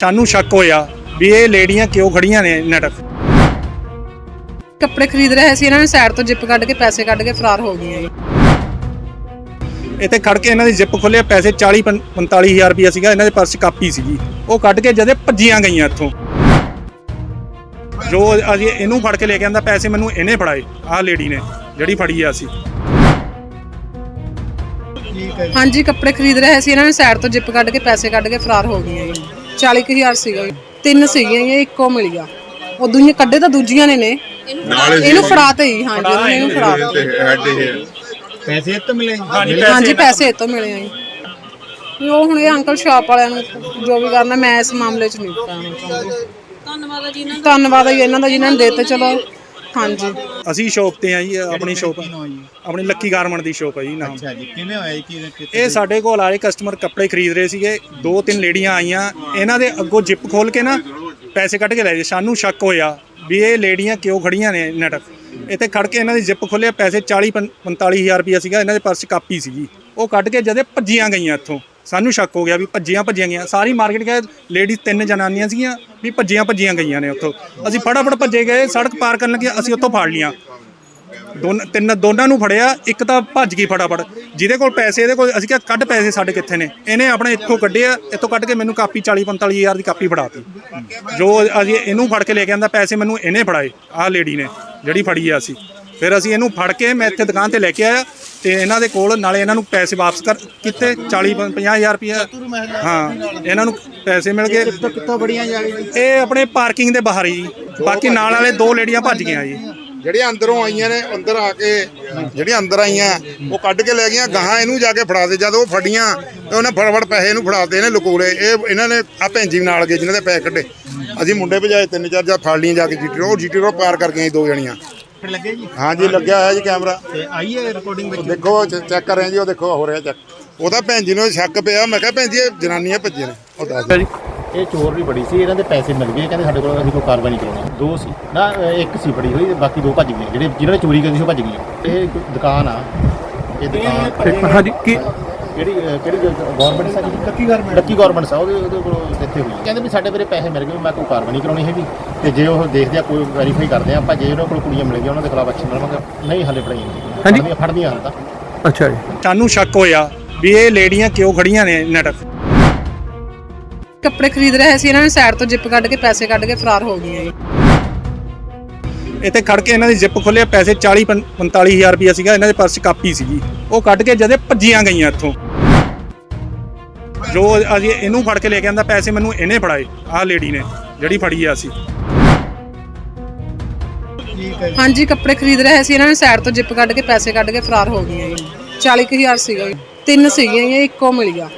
ਸਾਨੂੰ ਸ਼ੱਕ ਹੋਇਆ ਵੀ ਇਹ ਲੇਡੀਆਂ ਕਿਉਂ ਖੜੀਆਂ ਨੇ ਨਟਕ ਕੱਪੜੇ ਖਰੀਦ ਰਹੇ ਸੀ ਇਹਨਾਂ ਨੇ ਸਾਈਡ ਤੋਂ ਜਿੱਪ ਕੱਢ ਕੇ ਪੈਸੇ ਕੱਢ ਕੇ ਫਰਾਰ ਹੋ ਗਈਆਂ ਜੀ। ਇੱਥੇ ਖੜ ਕੇ ਇਹਨਾਂ ਦੀ ਜਿੱਪ ਖੋਲਿਆ ਪੈਸੇ 40 ਪੰ- 45000 ਰੁਪਇਆ ਸੀਗਾ ਇਹਨਾਂ ਦੇ ਪਰਸ 'ਚ ਕਾਪੀ ਸੀਗੀ। ਉਹ ਕੱਢ ਕੇ ਜਦੇ ਭੱਜੀਆਂ ਗਈਆਂ ਇੱਥੋਂ। ਜੋ ਅਸੀਂ ਇਹਨੂੰ ਫੜ ਕੇ ਲੈ ਕੇ ਆਂਦਾ ਪੈਸੇ ਮੈਨੂੰ ਇਹਨੇ ਫੜਾਏ ਆਹ ਲੇਡੀ ਨੇ ਜਿਹੜੀ ਫੜੀ ਆ ਅਸੀਂ। ਹਾਂਜੀ ਕੱਪੜੇ ਖਰੀਦ ਰਹੇ ਸੀ ਇਹਨਾਂ ਨੇ ਸਾਈਡ ਤੋਂ ਜਿੱਪ ਕੱਢ ਕੇ ਪੈਸੇ ਕੱਢ ਕੇ ਫਰਾਰ ਹੋ ਗਈਆਂ 40000 ਸੀਗਾ। ਜੀ ਤਿੰਨ ਸੀਗੀਆਂ ਜੀ ਇੱਕੋ ਮਿਲ ਗਿਆ ਉਹ ਦੂਜੇ ਕੱਢੇ ਤਾਂ ਦੂਜੀਆਂ ਨੇ ਨੇ। ਇਹਨੂੰ ਫੜਾਤੇ ਜੀ ਹਾਂਜੀ ਉਹਨਾਂ ਨੇ ਇਹਨੂੰ ਫੜਾਤਾ ਇਹ। ਪੈਸੇ ਇਹ ਤੋਂ ਮਿਲੇ ਹਾਂਜੀ ਹਾਂਜੀ ਪੈਸੇ ਇਹ ਤੋਂ ਮਿਲੇ ਆ ਜੀ। ਵੀ ਉਹ ਹੁਣ ਇਹ ਅੰਕਲ ਸ਼ਾਪ ਵਾਲਿਆਂ ਨੂੰ ਜੋ ਵੀ ਕਰਨਾ ਮੈਂ ਇਸ ਮਾਮਲੇ 'ਚ ਨਹੀਂ ਧੰਨਵਾਦ ਜੀ ਇਹਨਾਂ ਦਾ। ਧੰਨਵਾਦ ਜੀ ਇਹਨਾਂ ਦਾ ਜਿਨ੍ਹਾਂ ਨੇ ਦਿੱਤੇ ਚਲੋ। ਹਾਂਜੀ। ਅਸੀਂ ਸ਼ੋਪ ਤੇ ਆ ਜੀ ਆਪਣੀ ਸ਼ੋਪ। ਆਪਣੀ ਲੱਕੀ ਗਾਰਮੈਂਟ ਦੀ ਸ਼ੋਪ ਹੈ ਜੀ ਨਾਮ। ਅੱਛਾ ਜੀ ਕਿਵੇਂ ਹੋਇਆ ਜੀ ਕੀ ਇਹ ਸਾਡੇ ਕੋਲ ਆਏ ਕਸਟਮਰ ਕੱਪੜੇ ਖਰੀਦ ਰਹੇ ਸੀਗੇ ਦੋ ਤਿੰਨ ਲੇਡੀਆਂ ਆਈਆਂ ਇਹਨਾਂ ਦੇ ਅੱਗੋਂ ਜਿੱਪ ਖੋਲ ਕੇ ਨਾ ਪੈਸੇ ਕੱਢ ਕੇ ਲੈ ਗਏ। ਸਾਨੂੰ ਸ਼ੱਕ ਹੋਇਆ ਵੀ ਇਹ ਲੇਡੀਆਂ ਕਿਉਂ ਖੜੀਆਂ ਨੇ ਨਟਕ ਇੱਥੇ ਖੜ ਕੇ ਇਹਨਾਂ ਦੀ ਜਿੱਪ ਖੋਲਿਆ ਪੈਸੇ 40 ਪੰ- 45000 ਰੁਪਇਆ ਸੀਗਾ ਇਹਨਾਂ ਦੇ ਪਰਸ 'ਚ ਕਾਪੀ ਸੀਗੀ। ਉਹ ਕੱਢ ਕੇ ਜਦੇ ਭੱਜੀਆਂ ਗਈਆਂ ਇੱਥੋਂ। ਸਾਨੂੰ ਸ਼ੱਕ ਹੋ ਗਿਆ ਵੀ ਭੱਜੀਆਂ ਭੱਜੀਆਂ ਗਈਆਂ। ਸਾਰੀ ਮਾਰਕੀਟ ਗਏ ਲੇਡੀਜ਼ ਤਿੰਨ ਜਨਾਨੀਆਂ ਸੀਗੀਆਂ ਵੀ ਭੱਜੀਆਂ ਭੱਜੀਆਂ ਗਈਆਂ ਨੇ ਉੱਥੋਂ। ਅਸੀਂ ਫਟਾਫਟ ਭੱਜੇ ਗਏ, ਸੜਕ ਪਾਰ ਕਰਨ ਲੱਗੇ ਅਸੀਂ ਉੱਥੋਂ ਫੜ ਲੀਆਂ ਦੋਨ, ਤਿੰਨ, ਦੋਨਾਂ ਨੂੰ ਫੜਿਆ, ਇੱਕ ਤਾਂ ਭੱਜ ਗਈ ਫਟਾਫਟ। ਜਿਹਦੇ ਕੋਲ ਪੈਸੇ, ਇਹਦੇ ਕੋਲ, ਅਸੀਂ ਕਿਹਾ ਕੱਢ ਪੈਸੇ ਸਾਡੇ ਕਿੱਥੇ ਨੇ? ਇਹਨੇ ਆਪਣੇ ਇੱਥੋਂ ਕੱਢਿਆ, ਇੱਥੋਂ ਕੱਢ ਕੇ ਮੈਨੂੰ ਕਾਪੀ 40 45 ਹਜ਼ਾਰ ਦੀ ਕਾਪੀ ਫੜਾਤੀ। ਜੋ ਅਸੀਂ ਇਹਨੂੰ ਫੜ ਕੇ ਲੈ ਕੇ ਆਂਦਾ, ਪੈਸੇ ਮੈਨੂੰ ਇਹਨੇ ਫੜਾਏ, ਆਹ ਲੇਡੀ ਨੇ, ਜਿਹੜੀ ਫੜੀ ਆ ਅਸੀਂ। ਫਿਰ ਅਸੀਂ ਇਹਨੂੰ ਫੜ ਕੇ ਮੈਂ ਇੱਥੇ ਦੁਕਾਨ ਤੇ ਲੈ ਕੇ ਆਇਆ ਤੇ ਇਹਨਾਂ ਦੇ ਕੋਲ ਨਾਲੇ ਇਹਨਾਂ ਨੂੰ ਪੈਸੇ ਵਾਪਸ ਕਰ ਕੀਤੇ 40 50 ਹਜ਼ਾਰ ਰੁਪਇਆ। ਹਾਂ ਇਹਨਾਂ ਨੂੰ ਪੈਸੇ ਮਿਲ ਗਏ। ਕਿੱਥੋਂ ਬੜੀਆਂ ਜਾ ਗਈ ਇਹ ਆਪਣੇ ਪਾਰਕਿੰਗ ਦੇ ਬਾਹਰ ਹੀ ਜੀ। ਬਾਕੀ ਨਾਲ ਵਾਲੇ ਦੋ ਲੇਡੀਆਂ ਭੱਜ ਗਈਆਂ ਜੀ। ਜਿਹੜੀਆਂ ਅੰਦਰੋਂ ਆਈਆਂ ਨੇ ਅੰਦਰ ਆ ਕੇ ਜਿਹੜੀਆਂ ਅੰਦਰ ਆਈਆਂ ਉਹ ਕੱਢ ਕੇ ਲੈ ਗਈਆਂ ਗਾਹਾਂ ਇਹਨੂੰ ਜਾ ਕੇ ਫੜਾ ਦੇ। ਜਦ ਉਹ ਫੜੀਆਂ ਤੇ ਉਹਨੇ ਫਟਾਫਟ ਪੈਸੇ ਇਹਨੂੰ ਫੜਾਤੇ ਇਹਨੇ ਲਕੋਲੇ ਇਹ ਇਹਨਾਂ ਨੇ ਆ ਭੈਂਜੀ ਨਾਲ ਗਏ ਜਿਨ੍ਹਾਂ ਦੇ ਪੈਸੇ ਕੱਢੇ। ਅਸੀਂ ਮੁੰਡੇ ਭਜਾਏ ਤਿੰਨ ਚਾਰ ਜਾਂ ਫੜ ਲਈਆਂ ਜਾ ਕੇ ਜੀਟੀ ਉਹ ਜੀਟੀ ਰੋ ਪਾਰ ਕਰ ਗਈਆਂ ਜੀ ਦੋ ਜਣੀਆਂ। ਲੱਗੇ ਜੀ? ਹਾਂਜੀ ਲੱਗਿਆ ਹੋਇਆ ਜੀ ਕੈਮਰਾ। ਤੇ ਆਈ ਹੈ ਰਿਕਾਰਡਿੰਗ ਵਿੱਚ? ਦੇਖੋ ਚੈੱਕ ਕਰ ਰਹੇ ਜੀ ਉਹ ਦੇਖੋ ਹੋ ਰਿਹਾ ਚੈੱਕ ਉਹਦਾ ਭੈਣ ਜੀ ਨੂੰ ਸ਼ੱਕ ਪਿਆ ਮੈਂ ਕਿਹਾ ਭੈਣ ਜੀ ਇਹ ਜਨਾਨੀਆਂ ਭੱਜੀਆਂ ਨੇ ਉਹ ਦੱਸ ਦਿਓ। ਇਹ ਚੋਰ ਵੀ ਬੜੀ ਸੀ ਇਹਨਾਂ ਦੇ ਪੈਸੇ ਮਿਲ ਗਏ ਕਹਿੰਦੇ ਸਾਡੇ ਕੋਲ ਅਸੀਂ ਕੋਈ ਕਾਰਵਾਈ ਨਹੀਂ ਕਰਾਉਣੀ। ਦੋ ਸੀ ਨਾ ਅਹ ਇੱਕ ਸੀ ਬੜੀ ਹੋਈ ਤੇ ਬਾਕੀ ਦੋ ਭੱਜ ਗਏ ਜਿਹੜੇ ਜਿਨ੍ਹਾਂ ਨੇ ਚੋਰੀ ਕੀਤੀ ਸੀ ਉਹ ਭੱਜ ਗਏ ਇਹ ਇੱਕ ਦੁਕਾਨ ਆ ਇਹ ਦੁਕਾਨ ਹਾਂਜੀ ਕੀ ਕਿਹੜੀ ਅਹ ਕਿਹੜੀ ਗਵਰਨਮੈਂਟ ਸਾਡੀ ਲੱਕੀ ਗਵਰਨਮੈਂਟ ਲੱਕੀ ਗਵਰਨਮੈਂਟ ਸਾ ਉਹਦੇ ਉਹਦੇ ਕੋਲ ਇੱਥੇ ਹੋਈ ਕਹਿੰਦੇ ਵੀ ਸਾਡੇ ਮੇਰੇ ਪੈਸੇ ਮਿਲ ਗਏ ਮੈਂ ਕੋਈ ਕਾਰਵਾਈ ਨਹੀਂ ਕਰਾਉਣੀ ਹੈਗੀ। ਤੇ ਜੇ ਉਹ ਦੇਖਦੇ ਆ ਕੋਈ ਵੈਰੀਫਾਈ ਕਰਦੇ ਆ ਆਪਾਂ ਜੇ ਉਹਨਾਂ ਕੋਲ ਕੁੜੀਆਂ ਮਿਲ ਗਈਆਂ ਉਹਨਾਂ ਦੇ ਖਿਲਾਫ ਐਕਸ਼ਨ ਲਵਾਂਗੇ। ਨਹੀਂ ਹਾਲੇ ਫੜਾਈਆਂ ਹਾਂਜੀ। ਫੜਦੀਆਂ ਹਾਲ ਤਾਂ। ਅੱਛਾ ਜੀ। ਸਾਨੂੰ ਸ਼ੱਕ ਹੋਇਆ ਵੀ ਇਹ ਲੇਡੀਆਂ ਕਿਉਂ ਖੜੀਆਂ ਨੇ ਨਟਕ ਕੱਪੜੇ ਖਰੀਦ ਰਹੇ ਸੀ ਇਹਨਾਂ ਨੇ ਸਾਈਡ ਤੋਂ ਜਿੱਪ ਕੱਢ ਕੇ ਪੈਸੇ ਕੱਢ ਕੇ ਫਰਾਰ ਹੋ ਗਈਆਂ ਜੀ। ਇੱਥੇ ਖੜ ਕੇ ਇਹਨਾਂ ਦੀ ਜਿੱਪ ਖੋਲਿਆ ਪੈਸੇ 40 ਪੰ- 45000 ਰੁਪਇਆ ਸੀਗਾ ਇਹਨਾਂ ਦੇ ਪਰਸ 'ਚ ਕਾਪੀ ਸੀਗੀ। ਉਹ ਕੱਢ ਕੇ ਜਦੇ ਭੱਜੀਆਂ ਗਈਆਂ ਇੱਥੋਂ। ਜੋ ਅਸੀਂ ਇਹਨੂੰ ਫੜ ਕੇ ਲੈ ਕੇ ਆਂਦਾ ਪੈਸੇ ਮੈਨੂੰ ਇਹਨੇ ਫੜਾਏ ਆਹ ਲੇਡੀ ਨੇ ਜਿਹੜੀ ਫੜੀ ਆ ਅਸੀਂ। ਹਾਂਜੀ ਕੱਪੜੇ ਖਰੀਦ ਰਹੇ ਸੀ ਇਹਨਾਂ ਨੇ ਸਾਈਡ ਤੋਂ ਜਿੱਪ ਕੱਢ ਕੇ ਪੈਸੇ ਕੱਢ ਕੇ ਫਰਾਰ ਹੋ ਗਈਆਂ ਜੀ। 40000 ਸੀਗਾ ਜੀ। ਤਿੰਨ ਸੀਗੀਆਂ ਜੀ ਇੱਕੋ ਮਿਲ ਗਿਆ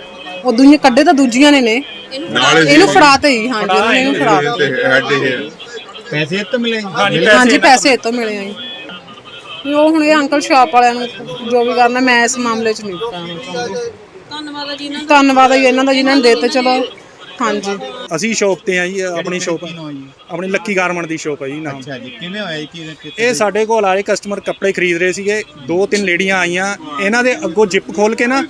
ਉਹ ਦੂਜੇ ਕੱਢੇ ਤਾਂ ਦੂਜੀਆਂ ਨੇ ਨੇ। ਇਹਨੂੰ ਫੜਾਤੇ ਜੀ ਹਾਂਜੀ ਉਹਨਾਂ ਨੇ ਇਹਨੂੰ ਹੈਡ ਇਹ। ਪੈਸੇ ਤੋਂ ਮਿਲੇ ਹਾਂਜੀ ਪੈਸੇ ਇਹ ਤੋਂ ਮਿਲੇ। ਆ ਜੀ। ਵੀ ਉਹ ਹੁਣ ਇਹ ਅੰਕਲ ਸ਼ਾਪ ਵਾਲਿਆਂ ਨੂੰ ਜੋ ਵੀ ਕਰਨਾ ਮੈਂ ਇਸ ਮਾਮਲੇ 'ਚ ਨਹੀਂ ਪੈਣਾ ਧੰਨਵਾਦ ਜੀ ਇਹਨਾਂ ਦਾ। ਧੰਨਵਾਦ ਜੀ ਇਹਨਾਂ ਦਾ ਜਿਨ੍ਹਾਂ ਨੇ ਦਿੱਤੇ ਚਲੋ। ਹਾਂਜੀ। ਅਸੀਂ ਸ਼ੋਪ ਤੇ ਆ ਜੀ ਆਪਣੀ ਸ਼ੋਪ ਆਪਣੀ ਲੱਕੀ ਗਾਰਮੈਂਟ ਦੀ ਸ਼ੋਪ ਹੈ ਜੀ ਨਾਮ ਅੱਛਾ ਜੀ ਕਿਵੇਂ ਹੋਇਆ ਜੀ? ਕੀ ਇਹ ਸਾਡੇ ਕੋਲ ਆਏ ਕਸਟਮਰ ਕੱਪੜੇ ਖਰੀਦ ਰਹੇ ਸੀਗੇ ਦੋ ਤਿੰਨ ਲੇਡੀਆਂ ਆਈਆਂ। ਇਹਨਾਂ ਦੇ ਅੱਗੋਂ ਜਿੱਪ ਖੋਲ ਕੇ ਨਾ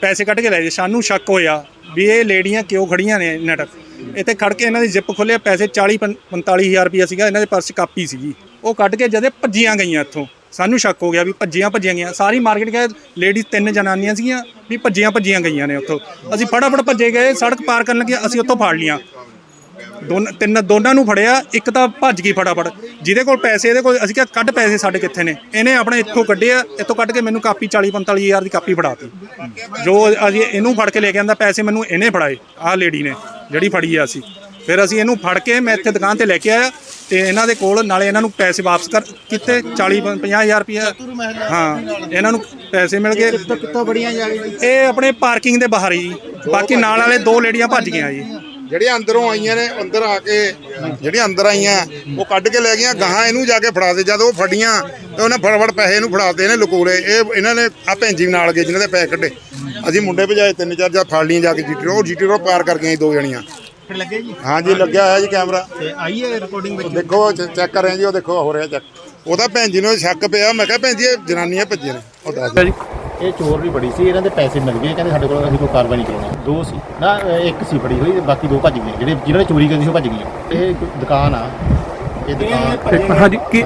ਪੈਸੇ ਕੱਢ ਕੇ ਲੈ ਗਏ। ਸਾਨੂੰ ਸ਼ੱਕ ਹੋਇਆ ਵੀ ਇਹ ਲੇਡੀਆਂ ਕਿਉਂ ਖੜੀਆਂ ਨੇ ਨਟਕ ਇੱਥੇ ਖੜ ਕੇ ਇਹਨਾਂ ਦੀ ਜਿੱਪ ਖੋਲਿਆ ਪੈਸੇ 40 ਪੰ- 45000 ਰੁਪਇਆ ਸੀਗਾ ਇਹਨਾਂ ਦੇ ਪਰਸ ਕਾਪੀ ਸੀਗੀ। ਉਹ ਕੱਢ ਕੇ ਜਦੇ ਭੱਜੀਆਂ ਗਈਆਂ ਇੱਥੋਂ। ਸਾਨੂੰ ਸ਼ੱਕ ਹੋ ਗਿਆ ਵੀ ਭੱਜੀਆਂ ਭੱਜੀਆਂ ਗਈਆਂ। ਸਾਰੀ ਮਾਰਕੀਟ ਗਏ ਲੇਡੀਜ਼ ਤਿੰਨ ਜਨਾਨੀਆਂ ਸੀਗੀਆਂ ਵੀ ਭੱਜੀਆਂ ਭੱਜੀਆਂ ਗਈਆਂ ਨੇ ਉੱਥੋਂ। ਅਸੀਂ ਫਟਾਫਟ ਭੱਜੇ ਗਏ, ਸੜਕ ਪਾਰ ਕਰਨ ਲੱਗੇ, ਅਸੀਂ ਉੱਥੋਂ ਫੜ ਲੀਆਂ ਦੋਨ, ਤਿੰਨ ਦੋਨਾਂ ਨੂੰ ਫੜਿਆ, ਇੱਕ ਤਾਂ ਭੱਜ ਗਈ ਫਟਾਫਟ। ਜਿਹਦੇ ਕੋਲ ਪੈਸੇ, ਇਹਦੇ ਕੋਲ ਅਸੀਂ ਕਿਹਾ ਕੱਢ ਪੈਸੇ ਸਾਡੇ ਕਿੱਥੇ ਨੇ? ਇਹਨੇ ਆਪਣੇ ਇੱਥੋਂ ਕੱਢਿਆ, ਇੱਥੋਂ ਕੱਢ ਕੇ ਮੈਨੂੰ ਕਾਪੀ 40 45 ਹਜ਼ਾਰ ਦੀ ਕਾਪੀ ਫੜਾਤੀ ਜੋ ਅਸੀਂ ਇਹਨੂੰ ਫੜ ਕੇ ਲੈ ਕੇ ਆਂਦਾ, ਪੈਸੇ ਮੈਨੂੰ ਇਹਨੇ ਫੜਾਏ, ਆਹ ਲੇਡੀ ਨੇ, ਜਿਹੜੀ ਫੜੀ ਆ ਅਸੀਂ। ਫਿਰ ਅਸੀਂ ਇਹਨੂੰ ਫੜ ਕੇ ਮੈਂ ਇੱਥੇ ਦੁਕਾਨ ਤੇ ਲੈ ਕੇ ਆਇਆ ਤੇ ਇਹਨਾਂ ਦੇ ਕੋਲ ਨਾਲੇ ਇਹਨਾਂ ਨੂੰ ਪੈਸੇ ਵਾਪਸ ਕਰ ਕੀਤੇ 40 50 ਹਜ਼ਾਰ ਰੁਪਇਆ। ਹਾਂ ਇਹਨਾਂ ਨੂੰ ਪੈਸੇ ਮਿਲ ਗਏ। ਕਿੱਥੋਂ ਬੜੀਆਂ ਜਾ ਗਈ ਇਹ ਆਪਣੇ ਪਾਰਕਿੰਗ ਦੇ ਬਾਹਰ ਹੀ ਬਾਕੀ ਨਾਲ ਵਾਲੇ ਦੋ ਲੇਡੀਆਂ ਭੱਜ ਗਈਆਂ ਜੀ। ਜਿਹੜੀਆਂ ਅੰਦਰੋਂ ਆਈਆਂ ਨੇ ਅੰਦਰ ਆ ਕੇ ਜਿਹੜੀਆਂ ਅੰਦਰ ਆਈਆਂ ਉਹ ਕੱਢ ਕੇ ਲੈ ਗਈਆਂ ਗਾਹਾਂ ਇਹਨੂੰ ਜਾ ਕੇ ਫੜਾ ਦੇ। ਜਦ ਉਹ ਫੜੀਆਂ ਤੇ ਉਹਨੇ ਫਟਾਫਟ ਪੈਸੇ ਇਹਨੂੰ ਫੜਾਤੇ ਇਹਨੇ ਲਕੋਲੇ ਇਹ ਇਹਨਾਂ ਨੇ ਆ ਭੈਂਜੀ ਨਾਲ ਗਏ ਜਿਨ੍ਹਾਂ ਦੇ ਪੈਸੇ ਕੱਢੇ। ਅਸੀਂ ਮੁੰਡੇ ਭਜਾਏ ਤਿੰਨ ਚਾਰ ਜਾਂ ਫੜ ਲਈਆਂ ਜਾ ਕੇ ਜੀਟੀ ਰੋ। ਉਹ ਜੀਟੀ ਰੋ ਪਾਰ ਕਰ ਗਈਆਂ ਜੀ ਦੋ ਜਣੀਆਂ। ਫਿਰ ਲੱਗੇ ਜੀ? ਹਾਂਜੀ ਲੱਗਿਆ ਹੋਇਆ ਜੀ ਕੈਮਰਾ। ਤੇ ਆਈ ਹੈ ਰਿਕਾਰਡਿੰਗ ਵਿੱਚ? ਦੇਖੋ ਚੈੱਕ ਕਰ ਰਹੇ ਜੀ ਉਹ ਦੇਖੋ ਹੋ ਰਿਹਾ ਚੈੱਕ ਉਹਦਾ ਭੈਣ ਜੀ ਨੂੰ ਸ਼ੱਕ ਪਿਆ ਮੈਂ ਕਿਹਾ ਭੈਣ ਜੀ ਇਹ ਜਨਾਨੀਆਂ ਭੱਜੀਆਂ ਨੇ ਉਹ ਦੱਸ ਦਿਓ। ਇਹ ਚੋਰ ਵੀ ਬੜੀ ਸੀ ਇਹਨਾਂ ਦੇ ਪੈਸੇ ਮਿਲ ਗਏ ਕਹਿੰਦੇ ਸਾਡੇ ਕੋਲ ਅਸੀਂ ਕੋਈ ਕਾਰਵਾਈ ਨਹੀਂ ਕਰਾਉਣੀ। ਦੋ ਸੀ ਨਾ ਇੱਕ ਸੀ ਫੜੀ ਹੋਈ ਬਾਕੀ ਦੋ ਭੱਜ ਗਏ ਜਿਹੜੇ ਜਿਨ੍ਹਾਂ ਨੇ ਚੋਰੀ ਕੀਤੀ ਸੀ ਉਹ ਭੱਜ ਗਏ ਇਹ ਦੁਕਾਨ ਆ ਇਹ ਦੁਕਾਨ ਹਾਂਜੀ ਕੀ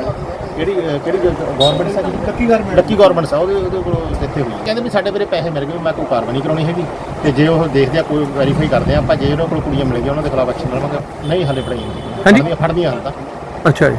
ਕਿਹੜੀ ਕਿਹੜੀ ਗਵਰਨਮੈਂਟ ਸਾ ਲੱਕੀ ਗਾਰਮੈਂਟ ਲੱਕੀ ਗਵਰਨਮੈਂਟ ਸਾ ਉਹਦੇ ਉਹਦੇ ਕੋਲ ਇੱਥੇ ਹੋਈ। ਕਹਿੰਦੇ ਵੀ ਸਾਡੇ ਮੇਰੇ ਪੈਸੇ ਮਿਲ ਗਏ ਮੈਂ ਕੋਈ ਕਾਰਵਾਈ ਨਹੀਂ ਕਰਾਉਣੀ ਹੈਗੀ। ਤੇ ਜੇ ਉਹ ਦੇਖਦੇ ਆ ਕੋਈ ਵੈਰੀਫਾਈ ਕਰਦੇ ਆ ਆਪਾਂ ਜੇ ਉਹਨਾਂ ਕੋਲ ਕੁੜੀਆਂ ਮਿਲ ਗਈਆਂ ਉਹਨਾਂ ਦੇ ਖਿਲਾਫ ਐਕਸ਼ਨ ਲਵਾਂਗੇ। ਨਹੀਂ ਹਲੇ ਪੜਾਈ ਹਾਂਜੀ। ਫੜਦੀਆਂ ਤਾਂ। ਅੱਛਾ ਜੀ।